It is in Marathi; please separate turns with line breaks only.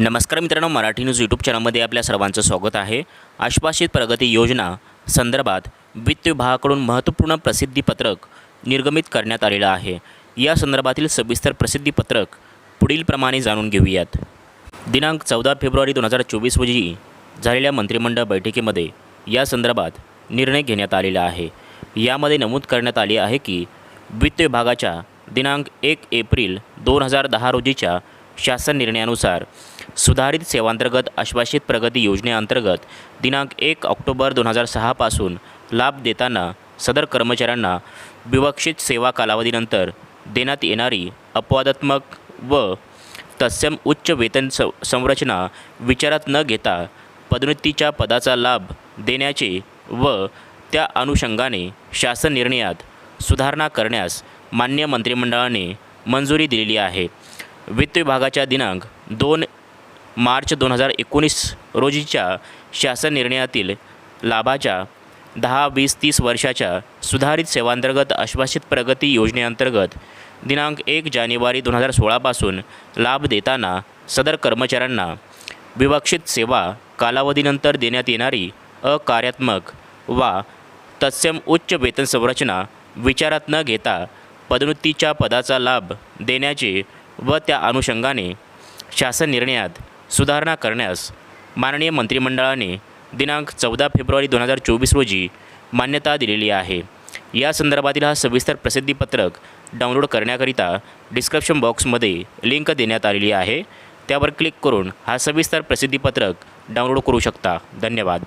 नमस्कार मित्रांनो मराठी न्यूज यूट्यूब चॅनलमध्ये आपल्या सर्वांचं स्वागत आहे. आश्वासित प्रगती योजना संदर्भात वित्त विभागाकडून महत्त्वपूर्ण प्रसिद्धीपत्रक निर्गमित करण्यात आलेलं आहे. या संदर्भातील सविस्तर प्रसिद्धीपत्रक पुढीलप्रमाणे जाणून घेऊयात. दिनांक चौदा फेब्रुवारी दोन हजार चोवीस रोजी झालेल्या मंत्रिमंडळ बैठकीमध्ये या संदर्भात निर्णय घेण्यात आलेला आहे. यामध्ये नमूद करण्यात आले आहे की वित्त विभागाच्या दिनांक एक एप्रिल दोन हजार दहा रोजीच्या शासन निर्णयानुसार सुधारित सेवांतर्गत आश्वासित प्रगती योजनेअंतर्गत दिनांक एक ऑक्टोबर दोन हजार सहापासून लाभ देताना सदर कर्मचाऱ्यांना विवक्षित सेवा कालावधीनंतर देण्यात येणारी अपवादात्मक व तत्सम उच्च वेतन स संरचना विचारात न घेता पदोन्नतीच्या पदाचा लाभ देण्याचे व त्या अनुषंगाने शासन निर्णयात सुधारणा करण्यास मान्य मंत्रिमंडळाने मंजुरी दिलेली आहे. वित्त विभागाच्या दिनांक दोन मार्च दोन हजार एकोणीस रोजीच्या शासन निर्णयातील लाभाच्या दहा वीस तीस वर्षाच्या सुधारित सेवांतर्गत आश्वासित प्रगती योजनेअंतर्गत दिनांक एक जानेवारी दोन हजार सोळापासून लाभ देताना सदर कर्मचाऱ्यांना विवक्षित सेवा कालावधीनंतर देण्यात येणारी अकार्यात्मक वा तत्सम उच्च वेतन संरचना विचारात न घेता पदोन्नतीच्या पदाचा लाभ देण्याचे व त्या अनुषंगाने शासन निर्णयात सुधारणा करण्यास माननीय मंत्रिमंडळाने दिनांक चौदा फेब्रुवारी दोन हजार चोवीस रोजी मान्यता दिलेली आहे. या संदर्भातील हा सविस्तर प्रसिद्धीपत्रक डाउनलोड करण्याकरिता डिस्क्रिप्शन बॉक्समध्ये लिंक देण्यात आलेली आहे. त्यावर क्लिक करून हा सविस्तर प्रसिद्धीपत्रक डाउनलोड करू शकता. धन्यवाद.